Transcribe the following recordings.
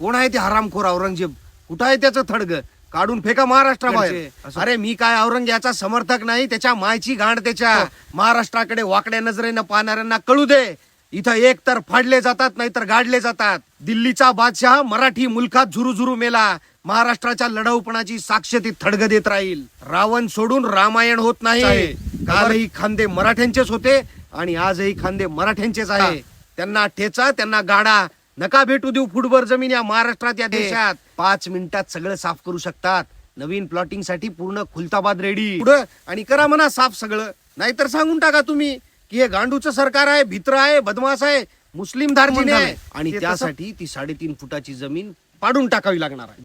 कोण आहे ते हरामखोर औरंगजेब? कुठं आहे त्याचं थडग? काढून फेका महाराष्ट्राबाहेर. अरे मी काय औरंग याचा समर्थक नाही त्याच्या मायची गांड त्याच्या महाराष्ट्राकडे वाकड्या नजरेनं पाहणाऱ्यांना कळू दे. इथं एक तर फाडले जातात नाहीतर गाडले जातात. दिल्लीचा बादशाह मराठी मुलखात झुरू झुरू मेला. महाराष्ट्राच्या लढाऊपणाची साक्ष ती थडग देत राहील. रावण सोडून रामायण होत नाही. कालही खांदे मराठ्यांचेच होते आणि आजही खांदे मराठ्यांचेच आहे. त्यांना ठेचा त्यांना गाडा. नका भेटू देऊ फुटभर जमीन या महाराष्ट्रात या देशात. पाच मिनिटात सगळं साफ करू शकतात. नवीन प्लॉटिंगसाठी पूर्ण खुलताबाद रेडी पुढं आणि करा म्हणा साफ सगळं. नाहीतर सांगून टाका तुम्ही की हे गांडूचं सरकार आहे भित्र आहे बदमाश आहे मुस्लिम धार्जिन आहे. आणि त्यासाठी ती साडेतीन फुटाची जमीन पाडून टाकावी लागणार आहे.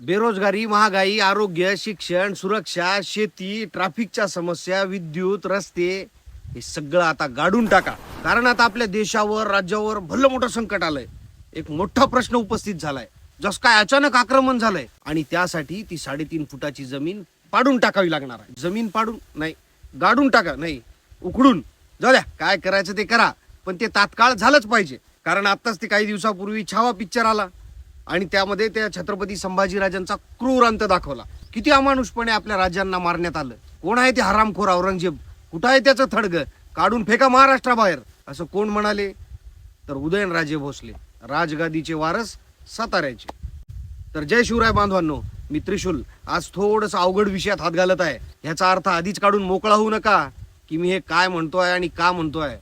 बेरोजगारी महागाई आरोग्य शिक्षण सुरक्षा शेती ट्रॅफिकच्या समस्या विद्युत रस्ते हे सगळं आता गाडून टाका. कारण आता आपल्या देशावर राज्यावर भलं मोठं संकट आलंय. एक मोठा प्रश्न उपस्थित झालाय. जस काय अचानक आक्रमण झालंय. आणि त्यासाठी ती साडेतीन फुटाची जमीन पाडून टाकावी लागणार आहे. जमीन पाडून नाही गाडून टाका नाही उकडून. जाऊ द्या काय करायचं ते करा. पण ते तात्काळ झालंच पाहिजे. कारण आत्ताच ते काही दिवसापूर्वी छावा पिक्चर आला. आणि त्यामध्ये त्या छत्रपती संभाजीराजांचा क्रूर अंत दाखवला. किती अमानुषपणे आपल्या राज्यांना मारण्यात आलं. कोण आहे ते हरामखोर औरंगजेब? कुठं आहे त्याचं थडग? काढून फेका महाराष्ट्राबाहेर. असं कोण म्हणाले? तर उदयनराजे भोसले. राजगादीचे वारस साताऱ्याचे. तर जय शिवराय बांधवांनो मी त्रिशूल. आज थोडस अवघड विषयात हात घालत आहे. ह्याचा अर्थ आधीच काढून मोकळा होऊ नका. की मी हे काय म्हणतोय आणि का म्हणतोय.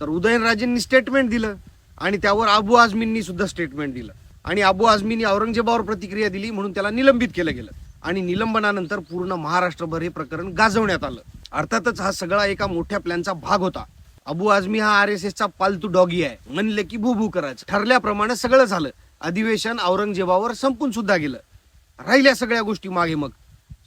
तर उदयनराजेंनी स्टेटमेंट दिलं आणि त्यावर अबू आझमींनी सुद्धा स्टेटमेंट दिलं. आणि अबू आझमींनी औरंगजेबावर प्रतिक्रिया दिली म्हणून त्याला निलंबित केलं गेलं. आणि निलंबनानंतर पूर्ण महाराष्ट्रभर हे प्रकरण गाजवण्यात आलं. अर्थातच हा सगळा एका मोठ्या प्लॅनचा भाग होता. अबू आझमी हा आर एस एसचा पालतू डॉगी आहे. म्हणले की भू भू करायचं. ठरल्याप्रमाणे सगळं झालं. अधिवेशन औरंगजेबावर संपून सुद्धा गेलं. राहिल्या सगळ्या गोष्टी मागे मग.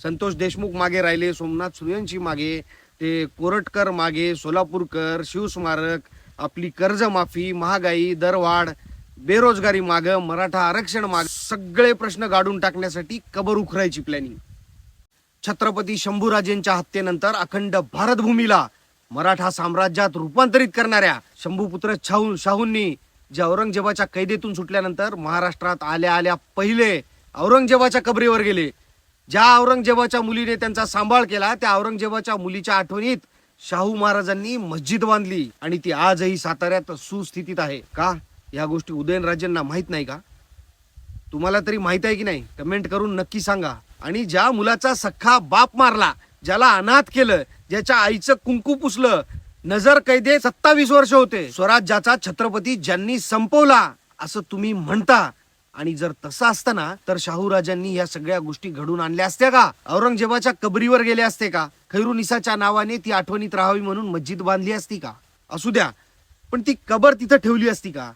संतोष देशमुख मागे राहिले सोमनाथ सूर्यवंशी मागे ते कोरटकर मागे सोलापूरकर शिवस्मारक आपली कर्जमाफी महागाई दरवाढ बेरोजगारी माग मराठा आरक्षण माग सगळे प्रश्न गाडून टाकण्यासाठी कबर उखरायची प्लॅनिंग छत्रपती शंभूराजेंच्या हत्येनंतर अखंड भारतभूमीला मराठा साम्राज्यात रूपांतरित करणाऱ्या शंभूपुत्र शाहू शाहूंनी जे औरंगजेबाच्या कैदेतून सुटल्यानंतर महाराष्ट्रात आल्या आल्या पहिले औरंगजेबाच्या कबरीवर गेले. ज्या औरंगजेबाच्या मुलीने त्यांचा सांभाळ केला त्या औरंगजेबाच्या मुलीच्या आठवणीत शाहू महाराजांनी मस्जिद बांधली आणि ती आजही साताऱ्यात सुस्थितीत आहे. का? या गोष्टी उदयनराजेंना माहीत नाही का? तुम्हाला तरी माहीत आहे की नाही? कमेंट करून नक्की सांगा. आणि ज्या मुलाचा सख्खा बाप मारला ज्याला अनाथ केलं ज्याच्या आईचं कुंकू पुसलं नजर कैदे सत्तावीस वर्ष होते. स्वराज्याचा छत्रपती ज्यांनी संपवला असं तुम्ही म्हणता आणि जर तसं असतं ना तर शाहूराजांनी या सगळ्या गोष्टी घडून आणल्या असत्या का? औरंगजेबाच्या कबरीवर गेले असते का? खैरुनिसाच्या नावाने ती आठवणीत राहावी म्हणून मस्जिद बांधली असती का? असू द्या पण ती कबर तिथं ठेवली असती का?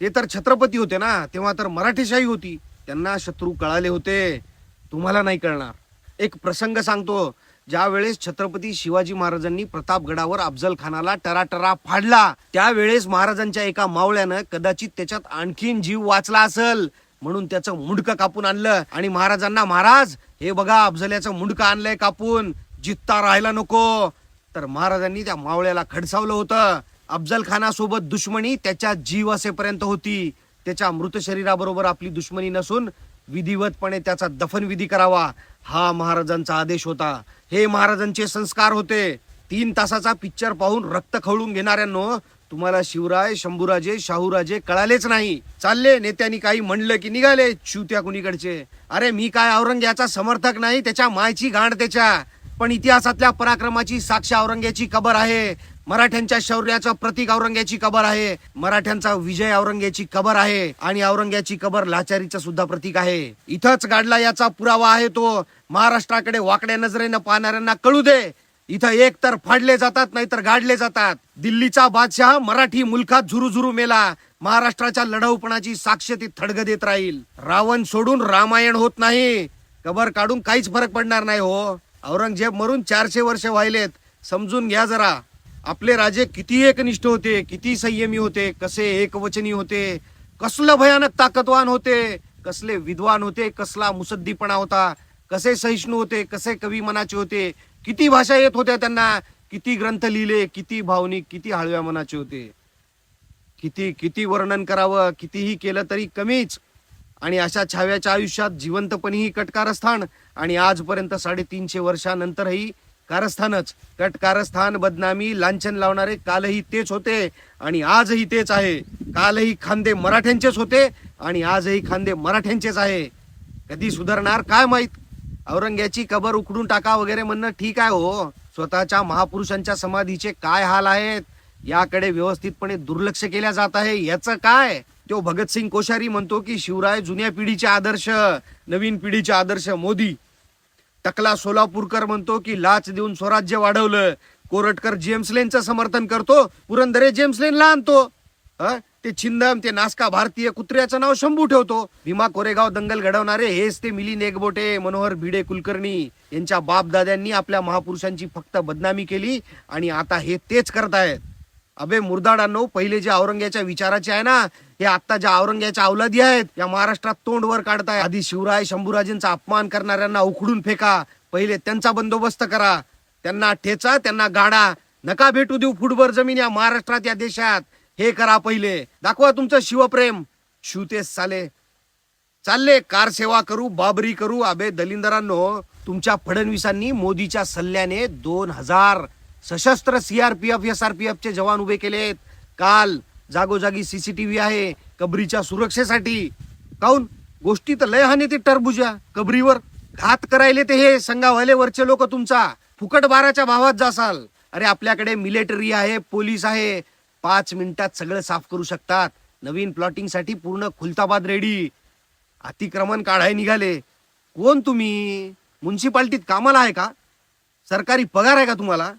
ते तर छत्रपती होते ना तेव्हा तर मराठीशाही होती. त्यांना शत्रू कळाले होते. तुम्हाला नाही कळणार. एक प्रसंग सांगतो. ज्या वेळेस छत्रपती शिवाजी महाराजांनी प्रतापगडावर अफजल खानाला टराटरा फाडला त्यावेळेस महाराजांच्या एका मावळ्यानं कदाचित त्याच्यात आणखीन जीव वाचला असल. म्हणून त्याचं मुंडकं कापून आणलं. आणि महाराजांना महाराज हे बघा अफजल्याचं मुंडकं आणलंय कापून. जित्ता राहायला नको. तर महाराजांनी त्या मावळ्याला खडसावलं होतं. अफजल खानासोबत दुश्मनी त्याच्या जीव असेपर्यंत होती. त्याच्या मृत शरीराबरोबर आपली दुश्मनी नसून विधिवतपणे त्याचा दफनविधी करावा. हा महाराजांचा आदेश होता. हे महाराजांचे संस्कार होते. तीन तासाचा पिक्चर पाहून रक्त खवळून घेणाऱ्यांनो तुम्हाला शिवराय शंभूराजे शाहूराजे कळालेच नाही. चालले नेत्यांनी काही म्हणलं की निघाले शिवत्या कुणीकडचे. अरे मी काय औरंगाचा समर्थक नाही त्याच्या मायची गांड त्याच्या. पण इतिहासातल्या पराक्रमाची साक्ष औरंग्याची कबर आहे. मराठ्यांच्या शौर्याचं प्रतीक औरंग्याची कबर आहे. मराठ्यांचा विजय औरंग्याची कबर आहे आणि औरंग्याची कबर लाचारीचं सुद्धा प्रतीक आहे. इथंच गाडला याचा पुरावा आहे तो. महाराष्ट्राकडे वाकड्या नजरेनं पाहणाऱ्यांना कळू दे. इथं एक तर फाडले जातात नाहीतर गाडले जातात. दिल्लीचा बादशाह मराठी मुलखात झुरू झुरू मेला. महाराष्ट्राच्या लढाऊपणाची साक्ष ती थडग देत राहील. रावण सोडून रामायण होत नाही. कबर काढून काहीच फरक पडणार नाही हो. औरंगजेब मरून चारशे वर्ष व्हायलेत. समजून घ्या जरा. आपले राजे किती एकनिष्ठ होते किती संयमी होते कसे एकवचनी होते कसलं भयानक ताकदवान होते कसले विद्वान होते कसला मुसद्दीपणा होता कसे सहिष्णू होते कसे कवी मनाचे होते किती भाषा येत होत्या त्यांना किती ग्रंथ लिहिले किती भावनिक किती हळव्या मनाचे होते. किती किती वर्णन करावं कितीही केलं तरी कमीच. आणि अशा छाव्याच्या आयुष्यात जिवंतपणीही कटकारस्थान आणि आजपर्यंत साडेतीनशे वर्षानंतरही कारस्थानच. कट कारस्थान बदनामी लांछन लावणारे कालही तेच होते आणि आजही तेच आहे. कालही खांदे मराठ्यांचेच होते आणि आजही खांदे मराठ्यांचेच आहे. कधी सुधारणार काय माहीत? औरंग्याची कबर उकडून टाका वगैरे म्हणणं ठीक आहे हो. स्वतःच्या महापुरुषांच्या समाधीचे काय हाल आहेत? याकडे व्यवस्थितपणे दुर्लक्ष केल्या जात आहे. याचं काय? तो भगतसिंग कोश्यारी म्हणतो की शिवराय जुन्या पिढीचे आदर्श नवीन पिढीचे आदर्श मोदी. टकला सोलापूरकर म्हणतो की लाच देऊन स्वराज्य वाढवलं. कोरटकर जेम्सलेनचं समर्थन करतो पुरंदरे जेम्स लेनला आणतो. ते छिंदम ते नास्का भारतीय कुत्र्याचं नाव शंभू ठेवतो. भीमा कोरेगाव दंगल घडवणारे हेच ते मिलिंद एकबोटे मनोहर भिडे कुलकर्णी. यांच्या बापदाद्यांनी आपल्या महापुरुषांची फक्त बदनामी केली आणि आता हे तेच करतायत. अबे मुर्दाडांनो पहिले जे औरंग्याच्या विचाराचे आहे ना हे आता ज्या औरंग्याच्या अवलादी आहेत या महाराष्ट्रात तोंड वर काढताय. आधी शिवराय शंभूराजेंचा अपमान करणाऱ्यांना उखडून फेका. पहिले त्यांचा बंदोबस्त करा. त्यांना ठेचा त्यांना गाडा. नका भेटू देऊ फुटभर जमीन या महाराष्ट्रात या देशात. हे करा पहिले. दाखवा तुमचं शिवप्रेम. शिवतेस चाले चालले कार सेवा करू बाबरी करू. अबे दलिंदरांनो तुमच्या फडणवीसांनी मोदीच्या सल्ल्याने दोन हजार सशस्त्र सीआरपीएफ एसआरपीएफ चे जवान उभे केलेत. काल जागोजागी सीसीटीव्ही आहे कबरीच्या सुरक्षेसाठी. काऊन? गोष्टी तर लय हाने ते टरबुजा. कबरीवर घात करायले ते हे संघावाले वरचे लोक तुमचा. फुकट बाराच्या भावात जासाल. अरे आपल्याकडे मिलिटरी आहे पोलीस आहे. पाच मिनिटात सगळं साफ करू शकतात. नवीन प्लॉटिंगसाठी पूर्ण खुलताबाद रेडी. अतिक्रमण काढाय निघाले. कोण तुम्ही? म्युन्सिपाल्टीत कामाला आहे का? सरकारी पगार आहे का तुम्हाला?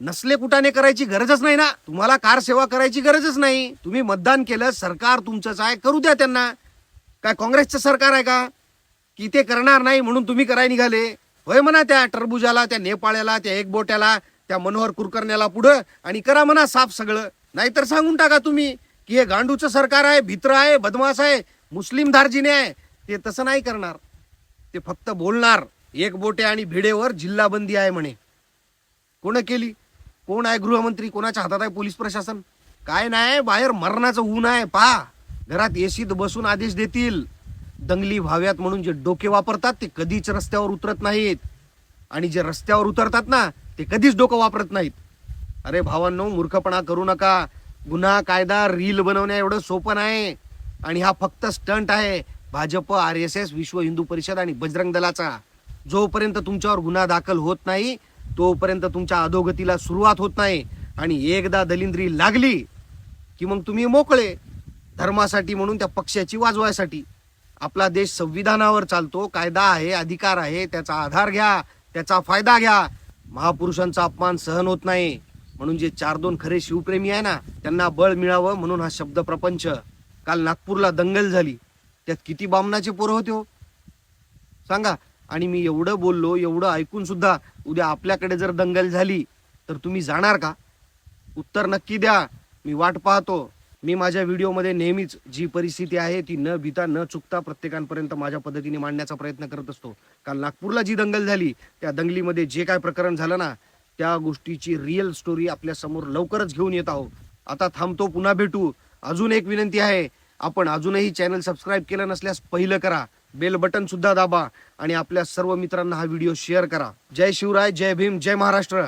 नसले कुटाने करायची गरजच नाही ना. तुम्हाला कार सेवा करायची गरजच नाही. तुम्ही मतदान केलं सरकार तुमचंच आहे करू द्या त्यांना. काय काँग्रेसचं सरकार आहे का? की ते करणार नाही म्हणून तुम्ही कराय निघाले. होय म्हणा त्या टरबुजाला त्या नेपाळ्याला त्या एकबोट्याला त्या मनोहर कुलकर्ण्याला पुढं आणि करा म्हणा साफ सगळं. नाहीतर सांगून टाका तुम्ही की हे गांडूचं सरकार आहे भित्र आहे बदमाश आहे मुस्लिम धार्जिने आहे. ते तसं नाही करणार. ते फक्त बोलणार. एक बोटे आणि भिडेवर जिल्हाबंदी आहे म्हणे. कोण केली? कोण आहे गृहमंत्री? कोणाच्या हातात आहे पोलीस प्रशासन? काय नाही बाहेर मरणाचं ऊन आहे पहा. घरात एसीत बसून आदेश देतील. दंगली व्हाव्यात म्हणून जे डोके वापरतात ते कधीच रस्त्यावर उतरत नाहीत. आणि जे रस्त्यावर उतरतात ना ते कधीच डोकं वापरत नाहीत. अरे भावांनो मूर्खपणा करू नका. गुन्हा कायदा रील बनवण्या एवढं सोपं नाही. आणि हा फक्त स्टंट आहे. भाजप आर एस एस विश्व हिंदू परिषद आणि बजरंग दलाचा. जोपर्यंत तुमच्यावर गुन्हा दाखल होत नाही तोपर्यंत तुमच्या अधोगतीला सुरुवात होत नाही. आणि एकदा दलिंद्री लागली की मग तुम्ही मोकळे. धर्मासाठी म्हणून त्या पक्षाची वाजवायसाठी. आपला देश संविधानावर चालतो. कायदा आहे अधिकार आहे त्याचा आधार घ्या त्याचा फायदा घ्या. महापुरुषांचा अपमान सहन होत नाही. म्हणून जे चार दोन खरे शिवप्रेमी आहे ना त्यांना बळ मिळावं म्हणून हा शब्द प्रपंच. काल नागपूरला दंगल झाली. त्यात किती बामणाचे पोरं होते हो? सांगा. आणि मी एवढं बोललो एवढं ऐकून सुद्धा उद्या आपल्याकडे जर दंगल झाली तर तुम्ही जाणार का? उत्तर नक्की द्या. मी वाट पाहतो. मी माझ्या व्हिडिओमध्ये नेहमीच जी परिस्थिती आहे ती न भीता न चुकता प्रत्येकांपर्यंत माझ्या पद्धतीने मांडण्याचा प्रयत्न करत असतो. काल नागपूरला जी दंगल झाली त्या दंगलीमध्ये जे काय प्रकरण झालं ना त्या गोष्टीची रिअल स्टोरी आपल्यासमोर लवकरच घेऊन येत आहोत. आता थांबतो पुन्हा भेटू. अजून एक विनंती आहे आपण अजूनही चॅनल सबस्क्राईब केलं नसल्यास पहिलं करा. बेल बटन सुद्धा दाबा आणि आपल्या सर्व मित्रांना हा व्हिडिओ शेअर करा. जय शिवराय जय भीम जय महाराष्ट्र.